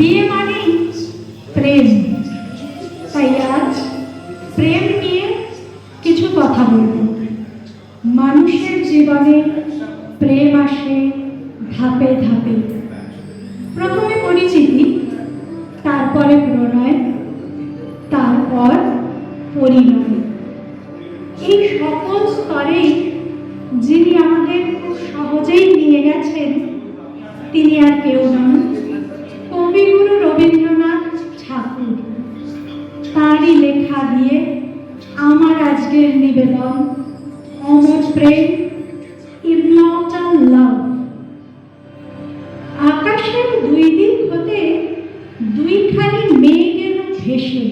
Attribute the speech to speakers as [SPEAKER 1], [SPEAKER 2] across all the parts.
[SPEAKER 1] বিয়ে মানেই প্রেম। তাই আজ প্রেম নিয়ে কিছু কথা বলব। মানুষের জীবনে প্রেম আসে ধাপে ধাপে। প্রথমে পরিচিতি, তারপরে প্রণয় তারপর পরিণয় এই সকল স্তরেই যিনি আমাদের খুব সহজেই নিয়ে গেছেন, তিনি আর কেউ নন। দিয়ে আমার আজকের নিবেদন, অমর প্রেম ইমর্টাল লাভ। আকাশের দুই দিক হতে দুইখানি মেঘ এলো ভেসে।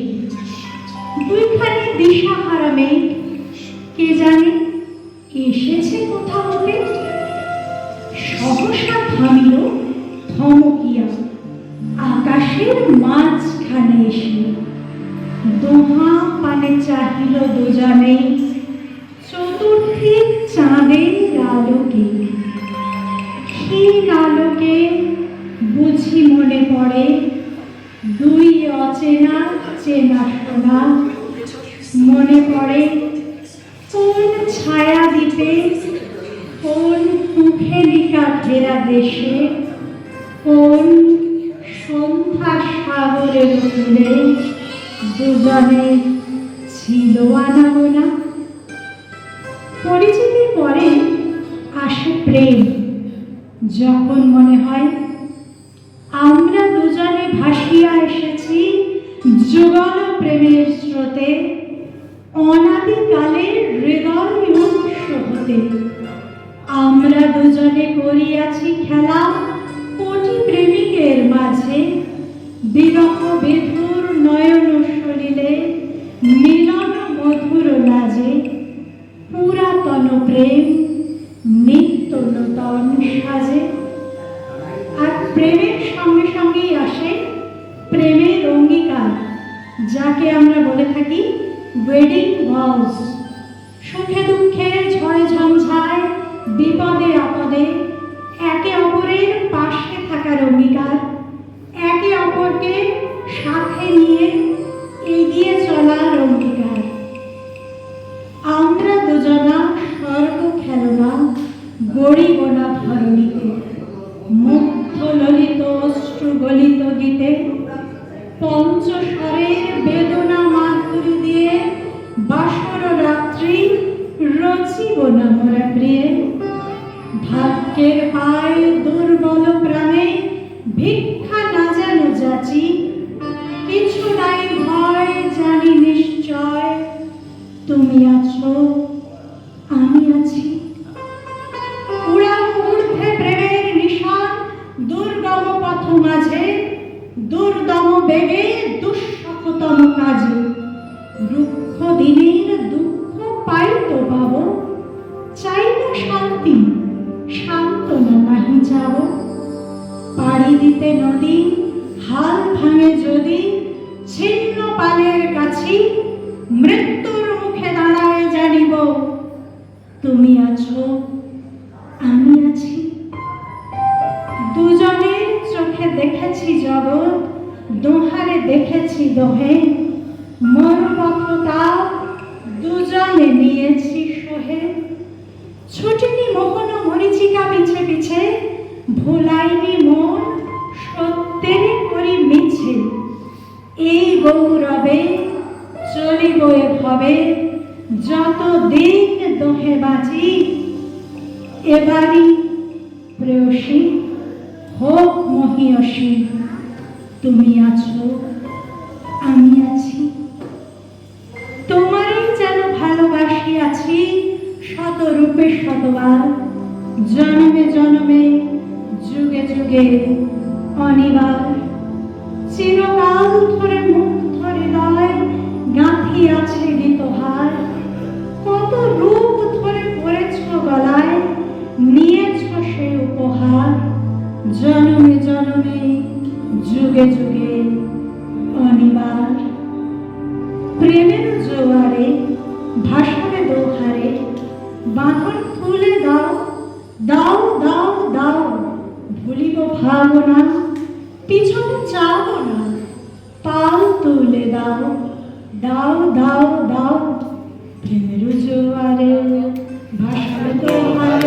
[SPEAKER 1] দুইখানি দিশাহারা মেঘ, কে জানে এসেছে কোথা হতে সহসা থামিল থমকিয়া অচেনা চেনা শোনা। মনে পড়ে কোন ছায়া দ্বীপে, কোন কুফেলিকা ঘেরা দেশে, কোন সন্ধ্যা সাগরের তুলে দুজনে ছিল আনাগোনা। পরিচিতির পরে আসে প্রেম, যখন মনে হয় আমরা দুজনে ভাসিয়া এসেছি। যুগল প্রেমের স্রোতে, অনাদিকালের হৃদয় উৎস হতে। আমরা দুজনে করিয়াছি খেলা, কোটি প্রেমিকের মাঝে। বিরহ বেধুর নয়ন সলিলে, মিলন মধুর লাজে পুরাতন প্রেম, নিত্য নূতন সাজে। আর প্রেমের আমরা বলে থাকি ওয়েডিং ভলস সুখে দুঃখে ঝড়ে ঝঞ্ঝায় বিপদে আপদে, একে অপরের পাশে থাকার অঙ্গীকার, একে অপরকে সাথে নিয়ে এগিয়ে চলার অঙ্গীকার। আমরা দুজনা স্বর্গ খেলনা, গড়িব না ধরণীতে, মুগ্ধ ললিত অশ্রু গলিত গীতে, পঞ্চস্বরের মোরা প্রিয়ে ভাগ্যের পায় দুর্বল প্রাণে, ভিক্ষা না যেন যাচি, কিছু নাই ভয়, জানি নিশ্চয়, তুমি আছো, আমি আছি। উড়াও ঊর্ধ্বে প্রেমের নিশান, দুর্গম পথ মাঝে, দুর্দম বেগে শান্তি শান্তনা নাহি যাব পাড়ি দিতে নদী, হাল ভাঙে যদি, ছিন্ন পালের কাছি মৃত্যুর মুখে দাঁড়ায় জানিব, তুমি আছো, আমি আছি। দুজনের চোখে দেখেছি জগৎ, দোহারে দেখেছি দোহে। মন পথতা দুজনে নিয়েছি সোহে। মোহন পিছে ভুলাইনি মন, সত্যের করি মিছে। এই গৌরবে চলিব এভাবে যত দিন দোহে বাজি, এবারই প্রেয়সী হোক মহিয়সী। তুমি আছো, আমি আছি। তোমারই যেন ভালোবাসি আছি শত রূপে শতবার। জন্মে জন্মে, যুগে যুগে অনিবার। চিরকাল ধরে মুখ ধরে নয় গাঁথি আছে গীতহার কত রূপ ধরে পড়েছ গলায়, নিয়েছ সে উপহার। জনমে জনমে, যুগে যুগে অনিবার। প্রেমের জোয়ারে ভাষণে দোহারে, বাঁধন খুলে দাও দাও দাও দাও। ভুলিব ভাবনা পিছনে যাব না। পাও তুলে দাও দাও দাও দাও। প্রেমের জোয়ারে ভাষা তোমার